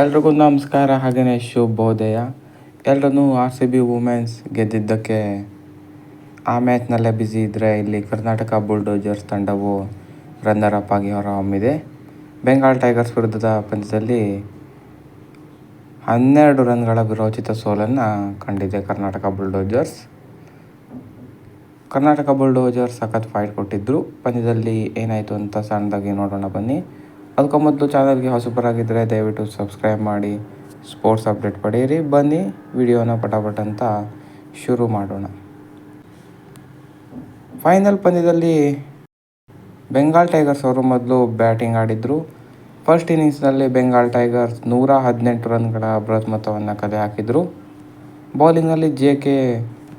ಎಲ್ರಿಗೂ ನಮಸ್ಕಾರ ಹಾಗೆಯೇ ಶುಭೋದಯ. ಎಲ್ಲರೂ ಆರ್ ಸಿ ಬಿ ವುಮೆನ್ಸ್ ಗೆದ್ದಿದ್ದಕ್ಕೆ ಆ ಮ್ಯಾಚ್ನಲ್ಲೇ ಬ್ಯುಸಿ ಇದ್ದರೆ ಇಲ್ಲಿ ಕರ್ನಾಟಕ ಬುಲ್ಡೋಜರ್ಸ್ ತಂಡವು ರನ್ನರ್ ಅಪ್ ಆಗಿ ಹೊರಹೊಮ್ಮಿದೆ. ಬೆಂಗಾಲ್ ಟೈಗರ್ಸ್ ವಿರುದ್ಧದ ಪಂದ್ಯದಲ್ಲಿ ಹನ್ನೆರಡು ರನ್ಗಳ ವಿರೋಚಿತ ಸೋಲನ್ನು ಕಂಡಿದೆ ಕರ್ನಾಟಕ ಬುಲ್ಡೋಜರ್ಸ್. ಕರ್ನಾಟಕ ಬುಲ್ಡೋಜರ್ಸ್ ಸಖತ್ ಫೈಟ್ ಕೊಟ್ಟಿದ್ದರು ಪಂದ್ಯದಲ್ಲಿ ಏನಾಯಿತು ಅಂತ ಸಣ್ಣದಾಗಿ ನೋಡೋಣ ಬನ್ನಿ. ಅದಕ್ಕೂ ಮೊದಲು ಚಾನಲ್ಗೆ ಹೊಸಬರಾಗಿದ್ದರೆ ದಯವಿಟ್ಟು ಸಬ್ಸ್ಕ್ರೈಬ್ ಮಾಡಿ, ಸ್ಪೋರ್ಟ್ಸ್ ಅಪ್ಡೇಟ್ ಪಡೆಯಿರಿ. ಬನ್ನಿ, ವಿಡಿಯೋನ ಪಟಾಪಟ್ ಅಂತ ಶುರು ಮಾಡೋಣ. ಫೈನಲ್ ಪಂದ್ಯದಲ್ಲಿ ಬೆಂಗಾಲ್ ಟೈಗರ್ಸ್ ಅವರು ಮೊದಲು ಬ್ಯಾಟಿಂಗ್ ಆಡಿದರು. ಫಸ್ಟ್ ಇನ್ನಿಂಗ್ಸ್ನಲ್ಲಿ ಬೆಂಗಾಲ್ ಟೈಗರ್ಸ್ ನೂರ ಹದಿನೆಂಟು ರನ್ಗಳ ಬೃಹತ್ ಮೊತ್ತವನ್ನು ಕಲೆ ಹಾಕಿದರು. ಬೌಲಿಂಗಲ್ಲಿ ಜೆ ಕೆ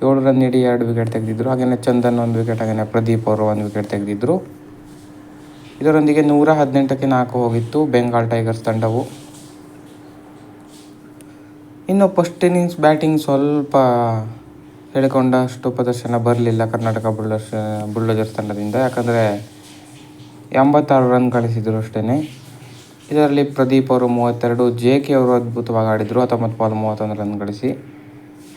ಏಳು ರನ್ ನೀಡಿ ಎರಡು ವಿಕೆಟ್ ತೆಗೆದಿದ್ದರು ಹಾಗೆಯೇ ಚಂದನ್ ಒಂದು ವಿಕೆಟ್, ಹಾಗೆಯೇ ಪ್ರದೀಪ್ ಅವರು ಒಂದು ವಿಕೆಟ್ ತೆಗೆದಿದ್ದರು ಇದರೊಂದಿಗೆ ನೂರ ಹದಿನೆಂಟಕ್ಕೆ ನಾಲ್ಕು ಹೋಗಿತ್ತು ಬೆಂಗಾಲ್ ಟೈಗರ್ಸ್ ತಂಡವು. ಇನ್ನು ಫಸ್ಟ್ ಇನ್ನಿಂಗ್ಸ್ ಬ್ಯಾಟಿಂಗ್ ಸ್ವಲ್ಪ ಹೇಳಿಕೊಂಡಷ್ಟು ಪ್ರದರ್ಶನ ಬರಲಿಲ್ಲ ಕರ್ನಾಟಕ ಬುಲ್ಡರ್ಸ್ ಬುಲ್ಡೋಜರ್ಸ್ ತಂಡದಿಂದ. ಯಾಕಂದರೆ ಎಂಬತ್ತಾರು ರನ್ ಗಳಿಸಿದರು ಅಷ್ಟೇ ಇದರಲ್ಲಿ ಪ್ರದೀಪ್ ಅವರು ಮೂವತ್ತೆರಡು ಜೆ ಕೆ ಅವರು ಅದ್ಭುತವಾಗಿ ಆಡಿದರು, ಹತ್ತೊಂಬತ್ತು ಬಾಲ್ ಮೂವತ್ತೊಂದು ರನ್ ಗಳಿಸಿ.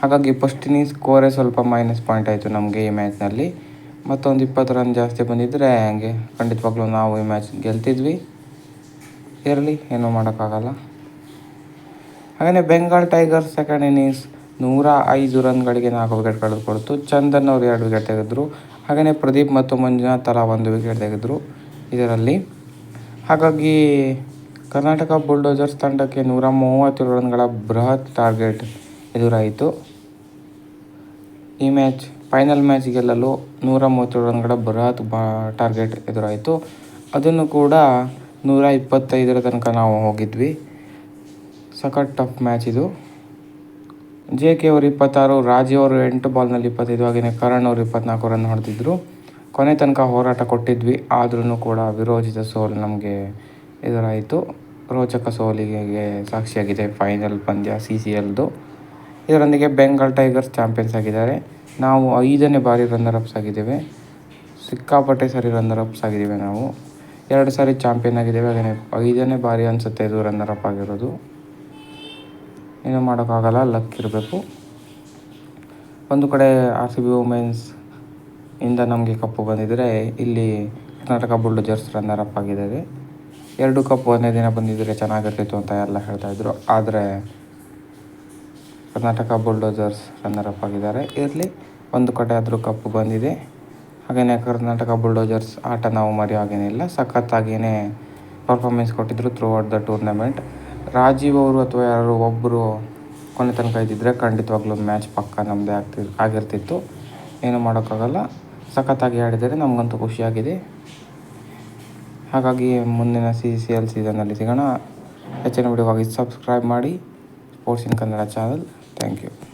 ಹಾಗಾಗಿ ಫಸ್ಟ್ ಇನ್ನಿಂಗ್ಸ್ ಸ್ಕೋರೇ ಸ್ವಲ್ಪ ಮೈನಸ್ ಪಾಯಿಂಟ್ ಆಯಿತು ನಮಗೆ ಈ ಮ್ಯಾಚ್ನಲ್ಲಿ ಮತ್ತೊಂದು ಇಪ್ಪತ್ತು ರನ್ ಜಾಸ್ತಿ ಬಂದಿದ್ದರೆ ಹಂಗೆ. ಖಂಡಿತವಾಗ್ಲೂ ನಾವು ಈ ಮ್ಯಾಚ್ ಗೆಲ್ತಿದ್ವಿ. ಇರಲಿ, ಏನೂ ಮಾಡೋಕ್ಕಾಗಲ್ಲ. ಹಾಗೆಯೇ ಬೆಂಗಾಲ್ ಟೈಗರ್ಸ್ ಸೆಕೆಂಡ್ ಇನ್ನಿಂಗ್ಸ್ ನೂರ ಐದು ರನ್ಗಳಿಗೆ ನಾಲ್ಕು ವಿಕೆಟ್ ಕಳೆದುಕೊಳ್ತು ಚಂದನ್ ಅವರು ಎರಡು ವಿಕೆಟ್ ತೆಗೆದರು. ಹಾಗೆಯೇ ಪ್ರದೀಪ್ ಮತ್ತು ಮಂಜುನಾಥ್ ತಲಾ ಒಂದು ವಿಕೆಟ್ ತೆಗೆದರು ಇದರಲ್ಲಿ. ಹಾಗಾಗಿ ಕರ್ನಾಟಕ ಬುಲ್ಡೋಜರ್ಸ್ ತಂಡಕ್ಕೆ ನೂರ ಮೂವತ್ತೇಳು ರನ್ಗಳ ಬೃಹತ್ ಟಾರ್ಗೆಟ್ ಎದುರಾಯಿತು. ಈ ಮ್ಯಾಚ್ ಫೈನಲ್ ಮ್ಯಾಚ್ ಗೆಲ್ಲಲು ನೂರ ಮೂವತ್ತೇಳು ರನ್ಗಳ ಬೃಹತ್ ಬಾ ಟಾರ್ಗೆಟ್ ಎದುರಾಯಿತು. ಅದನ್ನು ಕೂಡ ನೂರ ಇಪ್ಪತ್ತೈದರ ತನಕ ನಾವು ಹೋಗಿದ್ವಿ. ಸಖತ್ ಟಫ್ ಮ್ಯಾಚ್ ಇದು. ಜೆ ಕೆ ಅವರು ಇಪ್ಪತ್ತಾರು, ರಾಜಿ ಅವರು ಎಂಟು ಬಾಲ್ನಲ್ಲಿ ಇಪ್ಪತ್ತೈದು ಹಾಗೆಯೇ ಕರಣ್ ಅವರು ಇಪ್ಪತ್ನಾಲ್ಕು ರನ್ ಹೊಡೆದಿದ್ದರು ಕೊನೆ ತನಕ ಹೋರಾಟ ಕೊಟ್ಟಿದ್ವಿ ಆದ್ರೂ ಕೂಡ ವಿರೋಚಿತ ಸೋಲು ನಮಗೆ ಎದುರಾಯಿತು. ರೋಚಕ ಸೋಲಿಗೆ ಸಾಕ್ಷಿಯಾಗಿದೆ ಫೈನಲ್ ಪಂದ್ಯ ಸಿ ಸಿ ಎಲ್ದು ಇದರೊಂದಿಗೆ ಬೆಂಗಾಲ್ ಟೈಗರ್ಸ್ ಚಾಂಪಿಯನ್ಸ್ ಆಗಿದ್ದಾರೆ. ನಾವು ಐದನೇ ಬಾರಿ ರನ್ನರ್ ಅಪ್ಸ್ ಆಗಿದ್ದೇವೆ. ಸಿಕ್ಕಾಪಟ್ಟೆ ಸರಿ ರನ್ನರ್ ಅಪ್ಸ್ ಆಗಿದ್ದೇವೆ ನಾವು. ಎರಡು ಸಾರಿ ಚಾಂಪಿಯನ್ ಆಗಿದ್ದೇವೆ ಹಾಗೆಯೇ ಐದನೇ ಬಾರಿ ಅನಿಸುತ್ತೆ ಇದು ರನ್ನರ್ ಅಪ್ ಆಗಿರೋದು. ಏನೂ ಮಾಡೋಕ್ಕಾಗಲ್ಲ ಲಕ್ ಇರಬೇಕು. ಒಂದು ಕಡೆ ಆರ್ ಸಿ ಬಿ ವುಮೆನ್ಸ್ ಇಂದ ನಮಗೆ ಕಪ್ಪು ಬಂದಿದ್ದರೆ ಇಲ್ಲಿ ಕರ್ನಾಟಕ ಬುಲ್ಡೋಜರ್ಸ್ ರನ್ನರ್ ಅಪ್ ಆಗಿದ್ದಾರೆ ಎರಡು ಕಪ್ ಒಂದೇ ದಿನ ಬಂದಿದ್ದರೆ ಚೆನ್ನಾಗಿರ್ತಿತ್ತು ಅಂತ ಎಲ್ಲ ಹೇಳ್ತಾಯಿದ್ರು ಆದರೆ ಕರ್ನಾಟಕ ಬುಲ್ಡೋಜರ್ಸ್ ರನ್ನರ್ ಅಪ್ ಆಗಿದ್ದಾರೆ. ಇರಲಿ. ಒಂದು ಕಡೆ ಆದರೂ ಕಪ್ಪು ಬಂದಿದೆ. ಹಾಗೆಯೇ ಕರ್ನಾಟಕ ಬುಲ್ಡೋಜರ್ಸ್ ಆಟ ನಾವು ಮರೆಯೋ ಹಾಗೇನಿಲ್ಲ ಸಖತ್ತಾಗಿಯೇ ಪರ್ಫಾರ್ಮೆನ್ಸ್ ಕೊಟ್ಟಿದ್ದರು throughout the tournament Rajeev ಅವರು ಅಥವಾ ಯಾರು ಒಬ್ಬರು ಕೊನೆ ತನಕ ಇದ್ದಿದ್ದರೆ ಖಂಡಿತವಾಗ್ಲೂ ಮ್ಯಾಚ್ ಪಕ್ಕ ನಮ್ಮದೇ ಆಗ್ತಿ, ಆಗಿರ್ತಿತ್ತು. ಏನೂ ಮಾಡೋಕ್ಕಾಗಲ್ಲ. ಸಖತ್ತಾಗಿ ಆಡಿದರೆ ನಮಗಂತೂ ಖುಷಿಯಾಗಿದೆ. ಹಾಗಾಗಿ ಮುಂದಿನ ಸಿ ಸಿ ಎಲ್ ಸೀಸನಲ್ಲಿ ಸಿಗೋಣ. ಹೆಚ್ಚಿನ ವಿಡಿಯೋವಾಗಿ ಸಬ್ಸ್ಕ್ರೈಬ್ ಮಾಡಿ. Sports Kannada channel thank you